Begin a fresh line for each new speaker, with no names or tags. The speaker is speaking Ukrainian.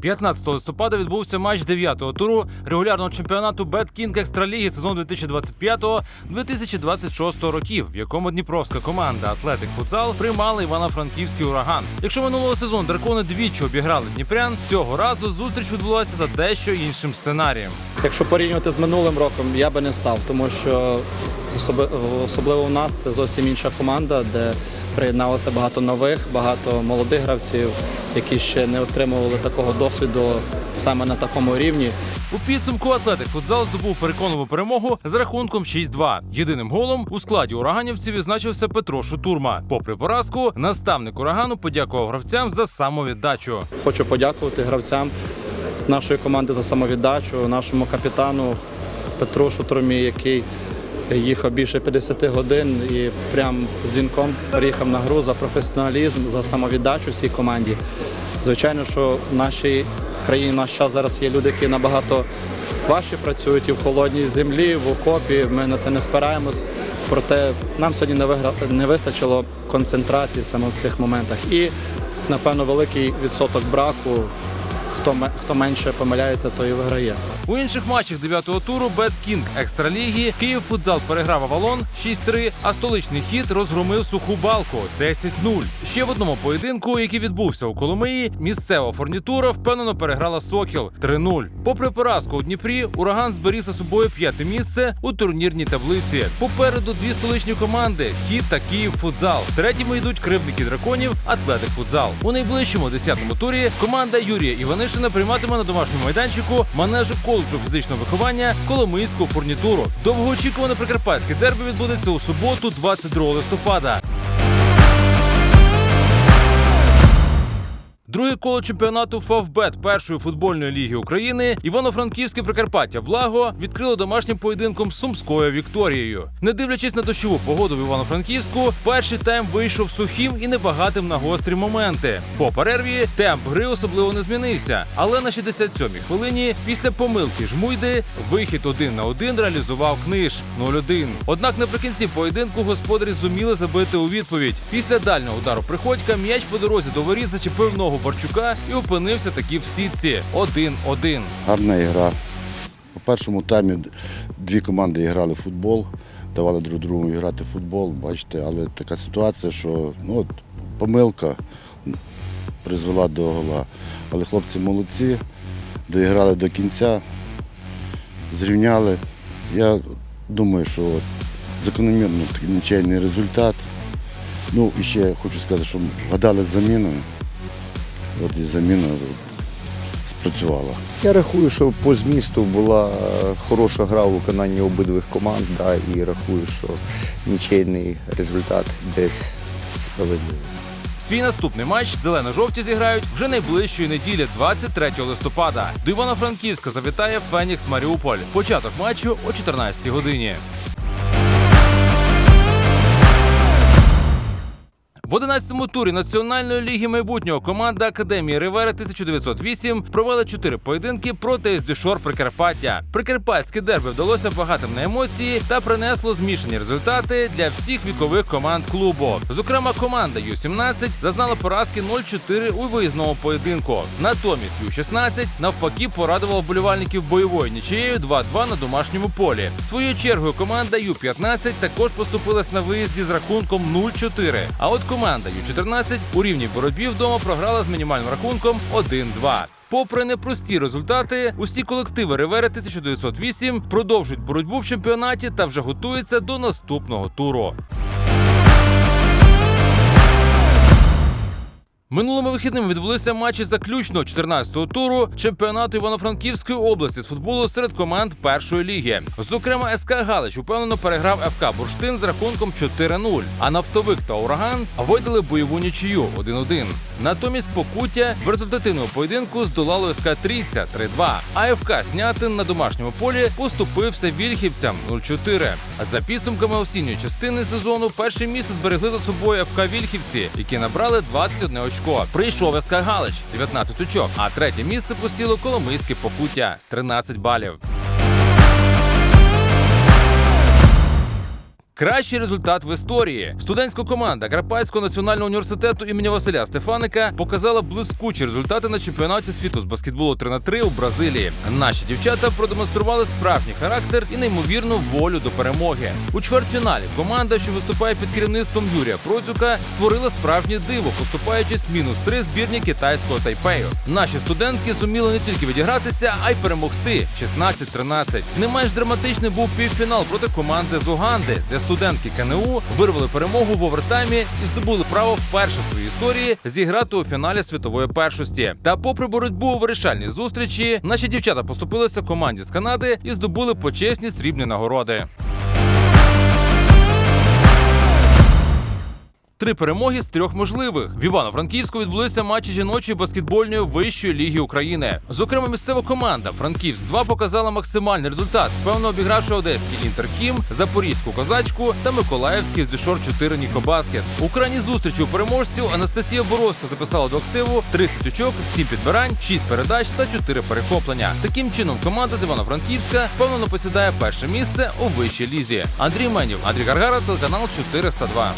15 листопада відбувся матч 9-го туру регулярного чемпіонату Беткінг Екстраліги сезону 2025-2026 років, в якому дніпровська команда Атлетик Футзал приймала Івано-Франківський ураган. Якщо минулого сезону дракони двічі обіграли Дніпрян, цього разу зустріч відбулася за дещо іншим сценарієм.
Якщо порівнювати з минулим роком, я би не став, тому що особливо в нас це зовсім інша команда, де приєдналося багато нових, багато молодих гравців, які ще не отримували такого досвіду саме на такому рівні.
У підсумку Атлетик Футзал здобув переконливу перемогу з рахунком 6-2. Єдиним голом у складі ураганівців відзначився Петро Шутурма. Попри поразку, наставник урагану подякував гравцям за самовіддачу.
Хочу подякувати гравцям нашої команди за самовіддачу, нашому капітану Петру Шутурмі, який їхав більше 50 годин і прям з дзвінком приїхав на гру за професіоналізм, за самовіддачу всій команді. Звичайно, що в нашій країні наш час зараз є люди, які набагато важче працюють і в холодній землі, в окопі. Ми на це не спираємось. Проте нам сьогодні не, вигра... не вистачило концентрації саме в цих моментах. І, напевно, великий відсоток браку. Хто, хто менше помиляється, той і виграє.
У інших матчах 9-го туру Бет Кінг Екстраліги Київ футзал переграв Авалон 6-3, а столичний хід розгромив суху балку 10-0. Ще в одному поєдинку, який відбувся у Коломиї, місцева форнітура впевнено переграла Сокіл 3-0. Попри поразку у Дніпрі, ураган зберіг за собою п'яте місце у турнірній таблиці. Попереду дві столичні команди хід та Київ футзал. Третіми йдуть кривдники драконів Атлетик футзал. У найближчому 10-му турі команда Юрія Іванишина прийматиме на домашньому майданчику манежу коледжу фізичного виховання Коломийську фурнітуру. Довгоочікуване прикарпатське дерби відбудеться у суботу, 22 листопада. Друге коло чемпіонату Фавбет першої футбольної ліги України Івано-Франківське Прикарпаття Благо відкрило домашнім поєдинком з Сумською Вікторією. Не дивлячись на дощову погоду в Івано-Франківську, перший тайм вийшов сухим і небагатим на гострі моменти. По перерві темп гри особливо не змінився. Але на 67-й хвилині після помилки жмуйди вихід один на один реалізував книж 0-1. Однак наприкінці поєдинку господарі зуміли забити у відповідь. Після дальнього удару приходька м'яч по дорозі до воріт зачепив ногу Борчука і опинився таки в сітці 1-1.
Гарна ігра. У першому таймі дві команди грали в футбол, давали друг другу грати в футбол, бачите, але така ситуація, що ну, от, помилка призвела до гола. Але хлопці молодці, доіграли до кінця, зрівняли. Я думаю, що от, закономірно такий нічийний результат. Ну і ще хочу сказати, що гадали з заміною. От і заміна спрацювала.
Я рахую, що по змісту була е, хороша гра у виконанні обидвих команд, да, і рахую, що нічийний результат десь справедливий.
Свій наступний матч зелено-жовті зіграють вже найближчої неділі, 23 листопада. До Івано-Франківська завітає Фенікс Маріуполь. Початок матчу о 14 годині. В 11-му турі Національної ліги майбутнього команда Академії Ривера 1908 провела чотири поєдинки проти СДШОР Прикарпаття. Прикарпатське дерби вдалося багатим на емоції та принесло змішані результати для всіх вікових команд клубу. Зокрема, команда Ю-17 зазнала поразки 0-4 у виїзному поєдинку. Натомість Ю-16 навпаки порадувала вболівальників бойовою нічиєю 2-2 на домашньому полі. Своєю чергою команда Ю-15 також поступилась на виїзді з рахунком 0-4. А от команда Ю-14 у рівній боротьбі вдома програла з мінімальним рахунком 1-2. Попри непрості результати, усі колективи Ривери 1908 продовжують боротьбу в чемпіонаті та вже готуються до наступного туру. Минулими вихідними відбулися матчі заключного 14-го туру чемпіонату Івано-Франківської області з футболу серед команд першої ліги. Зокрема, СК Галич упевнено переграв ФК Бурштин з рахунком 4-0, а нафтовик та ураган видали бойову нічию 1-1. Натомість Покуття в результативному поєдинку здолало СК Трійця 3-2. А ФК Снятин на домашньому полі поступився вільхівцям 0-4. А за підсумками осінньої частини сезону перше місце зберегли за собою ФК Вільхівці, які набрали 21 очко. Прийшов СК Галич 19 очок, а третє місце посіло Коломийське Покуття 13 балів. Кращий результат в історії. Студентська команда Карпатського національного університету імені Василя Стефаника показала блискучі результати на чемпіонаті світу з баскетболу 3 на 3 у Бразилії. Наші дівчата продемонстрували справжній характер і неймовірну волю до перемоги. У чвертьфіналі команда, що виступає під керівництвом Юрія Процюка, створила справжнє диво, поступаючись мінус 3 збірні китайського тайпею. Наші студентки зуміли не тільки відігратися, а й перемогти 16-13. Не менш драматичним був півфінал проти команди з Уганди, де студентки КНУ вирвали перемогу в овертаймі і здобули право вперше в своїй історії зіграти у фіналі світової першості. Та, попри боротьбу у вирішальній зустрічі, наші дівчата поступилися команді з Канади і здобули почесні срібні нагороди. Три перемоги з трьох можливих. В Івано-Франківську відбулися матчі жіночої баскетбольної вищої ліги України. Зокрема, місцева команда Франківськ 2 показала максимальний результат, певно обігравши одеський інтерхім, запорізьку козачку та миколаївський здюшор 4 Нікобаскет. У крайній зустрічі у переможців Анастасія Боровська записала до активу 30 очок, 7 підбирань, 6 передач та 4 перехоплення. Таким чином, команда з Івано-Франківська впевнено посідає перше місце у вищій лізі. Андрій Менів, Андрій Гаргара, телеканал 402.